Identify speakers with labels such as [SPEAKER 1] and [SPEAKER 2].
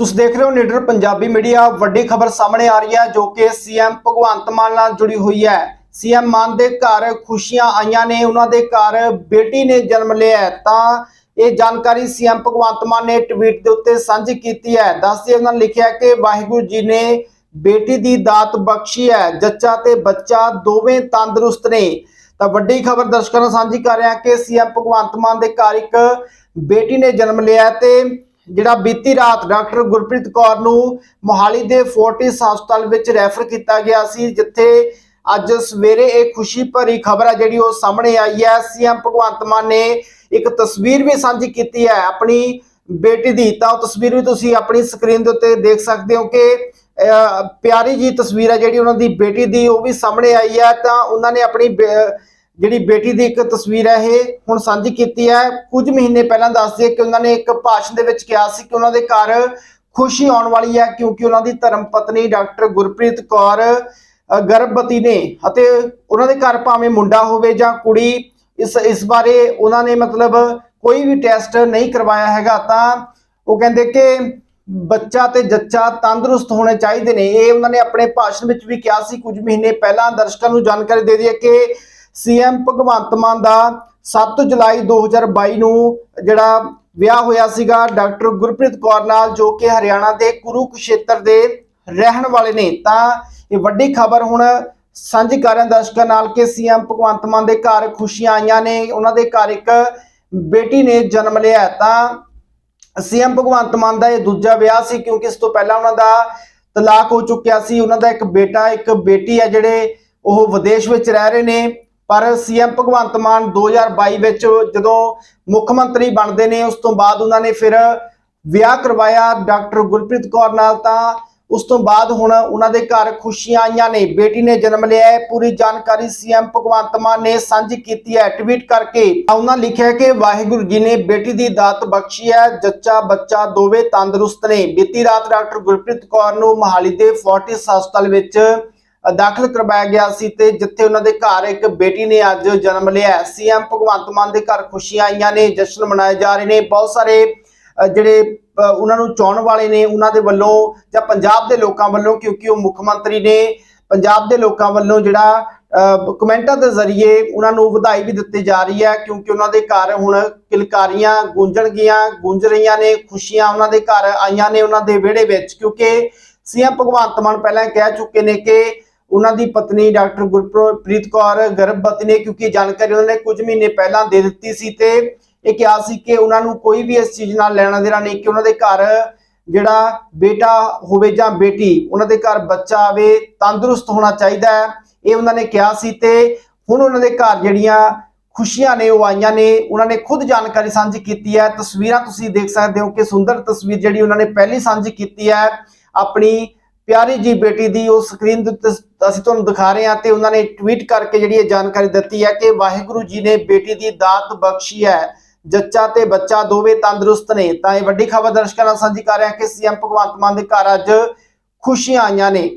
[SPEAKER 1] ਤੁਸੀਂ ਦੇਖ ਰਹੇ ਹੋ ਨੀਡਰ ਪੰਜਾਬੀ ਮੀਡੀਆ। ਵੱਡੀ ਖਬਰ ਸਾਹਮਣੇ ਆ ਰਹੀ ਹੈ ਜੋ ਕਿ ਸੀਐਮ ਭਗਵੰਤ ਮਾਨ ਨਾਲ ਜੁੜੀ ਹੋਈ ਹੈ। ਸੀਐਮ ਮਾਨ ਦੇ ਘਰ ਖੁਸ਼ੀਆਂ ਆਈਆਂ ਨੇ, ਉਹਨਾਂ ਦੇ ਘਰ ਬੇਟੀ ਨੇ ਜਨਮ ਲਿਆ ਤਾਂ ਇਹ ਜਾਣਕਾਰੀ ਸੀਐਮ ਭਗਵੰਤ ਮਾਨ ਨੇ ਟਵੀਟ ਦੇ ਉੱਤੇ ਸਾਂਝੀ ਕੀਤੀ ਹੈ। ਦੱਸਦੇ ਉਹਨਾਂ ਨੇ ਲਿਖਿਆ ਕਿ ਵਾਹਿਗੁਰੂ ਜੀ ਨੇ ਬੇਟੀ ਦੀ ਦਾਤ ਬਖਸ਼ੀ ਹੈ। ਜੱਚਾ ਤੇ ਬੱਚਾ ਦੋਵੇਂ ਤੰਦਰੁਸਤ ਨੇ। ਤਾਂ ਵੱਡੀ ਖਬਰ ਦਰਸ਼ਕਾਂ ਨਾਲ ਸਾਂਝੀ ਕਰ ਰਿਹਾ ਕਿ ਸੀਐਮ ਭਗਵੰਤ ਮਾਨ ਦੇ ਘਰ ਇੱਕ ਬੇਟੀ ਨੇ ਜਨਮ ਲਿਆ ਹੈ ਤੇ ਜਿਹੜਾ ਬੀਤੀ ਰਾਤ ਡਾਕਟਰ ਗੁਰਪ੍ਰੀਤ ਕੌਰ ਨੂੰ ਮੋਹਾਲੀ ਦੇ ਫੋਰਟਿਸ ਹਸਪਤਾਲ ਵਿੱਚ ਰੈਫਰ ਕੀਤਾ ਗਿਆ ਸੀ, ਜਿੱਥੇ ਅੱਜ ਸਵੇਰੇ ਇਹ ਖੁਸ਼ੀ ਭਰੀ ਖਬਰ ਹੈ ਜਿਹੜੀ ਉਹ ਸਾਹਮਣੇ ਆਈ ਹੈ। ਸੀਐਮ ਭਗਵੰਤ ਮਾਨ ਨੇ ਇੱਕ ਤਸਵੀਰ ਵੀ ਸਾਂਝੀ ਕੀਤੀ ਹੈ ਆਪਣੀ ਬੇਟੀ ਦੀ। ਤਾਂ ਉਹ ਤਸਵੀਰ ਵੀ ਤੁਸੀਂ ਆਪਣੀ ਸਕਰੀਨ ਦੇ ਉੱਤੇ ਦੇਖ ਸਕਦੇ ਹੋ ਕਿ ਪਿਆਰੀ ਜੀ ਤਸਵੀਰ ਹੈ ਜਿਹੜੀ ਉਹਨਾਂ ਦੀ ਬੇਟੀ ਦੀ, ਉਹ ਵੀ ਸਾਹਮਣੇ ਆਈ ਹੈ। ਤਾਂ ਉਹਨਾਂ ਨੇ ਆਪਣੀ ਬੇ- ਜਿਹੜੀ ਬੇਟੀ ਦੀ ਇੱਕ ਤਸਵੀਰ ਹੈ ਇਹ ਹੁਣ ਸਾਂਝੀ ਕੀਤੀ ਹੈ। ਕੁਝ ਮਹੀਨੇ ਪਹਿਲਾਂ ਦੱਸਦੀ ਹੈ ਕਿ ਉਹਨਾਂ ਨੇ ਇੱਕ ਭਾਸ਼ਣ ਦੇ ਵਿੱਚ ਕਿਹਾ ਸੀ ਕਿ ਉਹਨਾਂ ਦੇ ਘਰ ਖੁਸ਼ੀ ਆਉਣ ਵਾਲੀ ਹੈ ਕਿਉਂਕਿ ਉਹਨਾਂ ਦੀ ਧਰਮ ਪਤਨੀ ਡਾਕਟਰ ਗੁਰਪ੍ਰੀਤ ਕੌਰ ਗਰਭਵਤੀ ਨੇ ਅਤੇ ਉਹਨਾਂ ਦੇ ਘਰ ਭਾਵੇਂ ਮੁੰਡਾ ਹੋਵੇ ਜਾਂ ਕੁੜੀ, ਇਸ ਇਸ ਬਾਰੇ ਉਹਨਾਂ ਨੇ ਮਤਲਬ ਕੋਈ ਵੀ ਟੈਸਟ ਨਹੀਂ ਕਰਵਾਇਆ ਹੈਗਾ। ਤਾਂ ਉਹ ਕਹਿੰਦੇ ਕਿ ਬੱਚਾ ਤੇ ਜੱਚਾ ਤੰਦਰੁਸਤ ਹੋਣੇ ਚਾਹੀਦੇ ਨੇ। ਇਹ ਉਹਨਾਂ ਨੇ ਆਪਣੇ ਭਾਸ਼ਣ ਵਿੱਚ ਵੀ ਕਿਹਾ ਸੀ। ਕੁਝ ਮਹੀਨੇ ਪਹਿਲਾਂ ਦਰਸ਼ਕਾਂ ਨੂੰ ਜਾਣਕਾਰੀ ਦੇ ਦਈਏ ਕਿ ਸੀਐਮ ਭਗਵੰਤ ਮਾਨ ਦਾ 7 ਜੁਲਾਈ 2022 ਨੂੰ ਜਿਹੜਾ ਵਿਆਹ ਹੋਇਆ ਸੀਗਾ ਡਾਕਟਰ ਗੁਰਪ੍ਰੀਤ ਕੌਰ ਨਾਲ, ਜੋ ਕਿ ਹਰਿਆਣਾ ਦੇ ਕੁਰੂਕਸ਼ੇਤਰ ਦੇ ਰਹਿਣ ਵਾਲੇ ਨੇ। ਤਾਂ ਇਹ ਵੱਡੀ ਖਬਰ ਹੁਣ ਸਾਂਝੀ ਕਰ ਰਹੇ ਦਰਸ਼ਕਾਂ ਨਾਲ ਕਿ ਸੀਐਮ ਭਗਵੰਤ ਮਾਨ ਦੇ ਘਰ ਖੁਸ਼ੀਆਂ ਆਈਆਂ ਨੇ, ਉਹਨਾਂ ਦੇ ਘਰ ਇੱਕ ਬੇਟੀ ਨੇ ਜਨਮ ਲਿਆ। ਹੈ। ਤਾਂ ਸੀਐਮ ਭਗਵੰਤ ਮਾਨ ਦਾ ਇਹ ਦੂਜਾ ਵਿਆਹ ਸੀ, ਕਿਉਂਕਿ ਇਸ ਤੋਂ ਪਹਿਲਾਂ ਉਹਨਾਂ ਦਾ ਤਲਾਕ ਹੋ ਚੁੱਕਿਆ ਸੀ। ਉਹਨਾਂ ਦਾ ਇੱਕ ਬੇਟਾ, ਇੱਕ ਬੇਟੀ ਹੈ ਜਿਹੜੇ ਉਹ ਵਿਦੇਸ਼ ਵਿੱਚ ਰਹਿ ਰਹੇ ਨੇ। ਪਰ ਸੀਐਮ ਭਗਵੰਤ ਮਾਨ 2022 ਵਿੱਚ ਜਦੋਂ ਮੁੱਖ ਮੰਤਰੀ ਬਣਦੇ ਨੇ, ਉਸ ਤੋਂ ਬਾਅਦ ਉਹਨਾਂ ਨੇ ਫਿਰ ਵਿਆਹ ਕਰਵਾਇਆ ਡਾਕਟਰ ਗੁਰਪ੍ਰੀਤ ਕੌਰ ਨਾਲ ਤਾਂ ਉਸ ਤੋਂ ਬਾਅਦ ਹੁਣ ਉਹਨਾਂ ਦੇ ਘਰ ਖੁਸ਼ੀਆਂ ਆਈਆਂ ਨੇ। ਬੇਟੀ ਨੇ ਜਨਮ ਲਿਆ ਹੈ, ਪੂਰੀ ਜਾਣਕਾਰੀ ਸੀਐਮ ਭਗਵੰਤ ਮਾਨ ਨੇ ਸਾਂਝੀ ਕੀਤੀ ਹੈ, ਟਵੀਟ ਕਰਕੇ। ਉਹਨਾਂ ਲਿਖਿਆ ਕਿ ਵਾਹਿਗੁਰੂ ਜੀ ਨੇ ਬੇਟੀ ਦੀ ਦਾਤ ਬਖਸ਼ੀ ਹੈ, ਜੱਚਾ ਬੱਚਾ ਦੋਵੇਂ ਤੰਦਰੁਸਤ ਨੇ। ਬੀਤੀ ਰਾਤ ਡਾਕਟਰ ਗੁਰਪ੍ਰੀਤ ਕੌਰ ਨੂੰ ਮੋਹਾਲੀ ਦੇ ਫੋਰਟਿਸ ਹਸਪਤਾਲ ਵਿੱਚ ਦਾਖਲ ਕਰਵਾਇਆ ਗਿਆ ਸੀ ਤੇ ਜਿੱਥੇ ਉਹਨਾਂ ਦੇ ਘਰ ਇੱਕ ਬੇਟੀ ਨੇ ਅੱਜ ਜਨਮ ਲਿਆ। ਸੀਐਮ ਭਗਵੰਤ ਮਾਨ ਦੇ ਘਰ ਖੁਸ਼ੀਆਂ ਆਈਆਂ ਨੇ ਜਸ਼ਨ ਮਨਾਏ ਜਾ ਰਹੇ ਨੇ। ਬਹੁਤ ਸਾਰੇ ਜਿਹੜੇ ਉਹਨਾਂ ਨੂੰ ਚਾਹਣ ਵਾਲੇ ਨੇ ਉਹਨਾਂ ਦੇ ਵੱਲੋਂ ਜਾਂ ਪੰਜਾਬ ਦੇ ਲੋਕਾਂ ਵੱਲੋਂ ਕਿਉਂਕਿ ਉਹ ਮੁੱਖ ਮੰਤਰੀ ਨੇ ਪੰਜਾਬ ਦੇ ਲੋਕਾਂ ਵੱਲੋਂ ਜਿਹੜਾ ਅ, ਕਮੈਂਟਾਂ ਦੇ ਜ਼ਰੀਏ ਉਹਨਾਂ ਨੂੰ ਵਧਾਈ ਵੀ ਦਿੱਤੀ ਜਾ ਰਹੀ ਹੈ ਕਿਉਂਕਿ ਉਹਨਾਂ ਦੇ ਘਰ ਹੁਣ ਕਿਲਕਾਰੀਆਂ ਗੂੰਜਣਗੀਆਂ ਗੂੰਜ ਰਹੀਆਂ ਨੇ ਖੁਸ਼ੀਆਂ ਉਹਨਾਂ ਦੇ ਘਰ ਆਈਆਂ ਨੇ ਉਹਨਾਂ ਦੇ ਵਿਹੜੇ ਵਿੱਚ ਕਿਉਂਕਿ ਸੀਐਮ ਭਗਵੰਤ ਮਾਨ ਪਹਿਲਾਂ ਕਹਿ ਚੁੱਕੇ ਨੇ ਕਿ ਉਹਨਾਂ ਦੀ ਪਤਨੀ ਡਾਕਟਰ ਗੁਰਪ੍ਰੀਤ ਕੌਰ ਗਰਭਵਤੀ ਨੇ, ਕਿਉਂਕਿ ਇਹ ਜਾਣਕਾਰੀ ਉਹਨਾਂ ਨੇ ਕੁਝ ਮਹੀਨੇ ਪਹਿਲਾਂ ਦੇ ਦਿੱਤੀ ਸੀ ਤੇ ਇਹ ਕਿਹਾ ਸੀ ਕਿ ਉਹਨਾਂ ਨੂੰ ਕੋਈ ਵੀ ਇਸ ਚੀਜ਼ ਨਾਲ ਲੈਣਾ ਦੇਣਾ ਨਹੀਂ, ਕਿ ਉਹਨਾਂ ਦੇ ਘਰ ਜਿਹੜਾ ਬੇਟਾ ਹੋਵੇ ਜਾਂ ਬੇਟੀ, ਉਹਨਾਂ ਦੇ ਘਰ ਬੱਚਾ ਆਵੇ, ਤੰਦਰੁਸਤ ਹੋਣਾ ਚਾਹੀਦਾ ਹੈ। ਇਹ ਉਹਨਾਂ ਨੇ ਕਿਹਾ ਸੀ ਤੇ ਹੁਣ ਉਹਨਾਂ ਦੇ ਘਰ ਜਿਹੜੀਆਂ ਖੁਸ਼ੀਆਂ ਨੇ, ਉਹ ਆਈਆਂ ਨੇ, ਉਹਨਾਂ ਨੇ ਖੁਦ ਜਾਣਕਾਰੀ ਸਾਂਝੀ ਕੀਤੀ ਹੈ। ਤਸਵੀਰਾਂ ਤੁਸੀਂ ਦੇਖ ਸਕਦੇ ਹੋ ਕਿ ਸੁੰਦਰ ਤਸਵੀਰ ਜਿਹੜੀ ਉਹਨਾਂ ਨੇ ਪਹਿਲੀ ਸਾਂਝੀ ਕੀਤੀ ਹੈ, ਆਪਣੀ ਪਿਆਰੀ ਜੀ ਬੇਟੀ ਦੀ ਉਹ ਸਕਰੀਨ ਦੇ ਉੱਤੇ ਅਸੀਂ ਤੁਹਾਨੂੰ ਦਿਖਾ ਰਹੇ ਹਾਂ ਤੇ ਉਹਨਾਂ ਨੇ ਟਵੀਟ ਕਰਕੇ ਜਿਹੜੀ ਇਹ ਜਾਣਕਾਰੀ ਦਿੱਤੀ ਹੈ ਕਿ ਵਾਹਿਗੁਰੂ ਜੀ ਨੇ ਬੇਟੀ ਦੀ ਦਾਤ ਬਖਸ਼ੀ ਹੈ, ਜੱਚਾ ਤੇ ਬੱਚਾ ਦੋਵੇਂ ਤੰਦਰੁਸਤ ਨੇ। ਤਾਂ ਇਹ ਵੱਡੀ ਖਬਰ ਦਰਸ਼ਕਾਂ ਨਾਲ ਸਾਂਝੀ ਕਰ ਰਹੇ ਹਾਂ ਕਿ ਸੀਐਮ ਭਗਵੰਤ ਮਾਨ ਦੇ ਘਰ ਅੱਜ ਖੁਸ਼ੀਆਂ ਆਈਆਂ ਨੇ।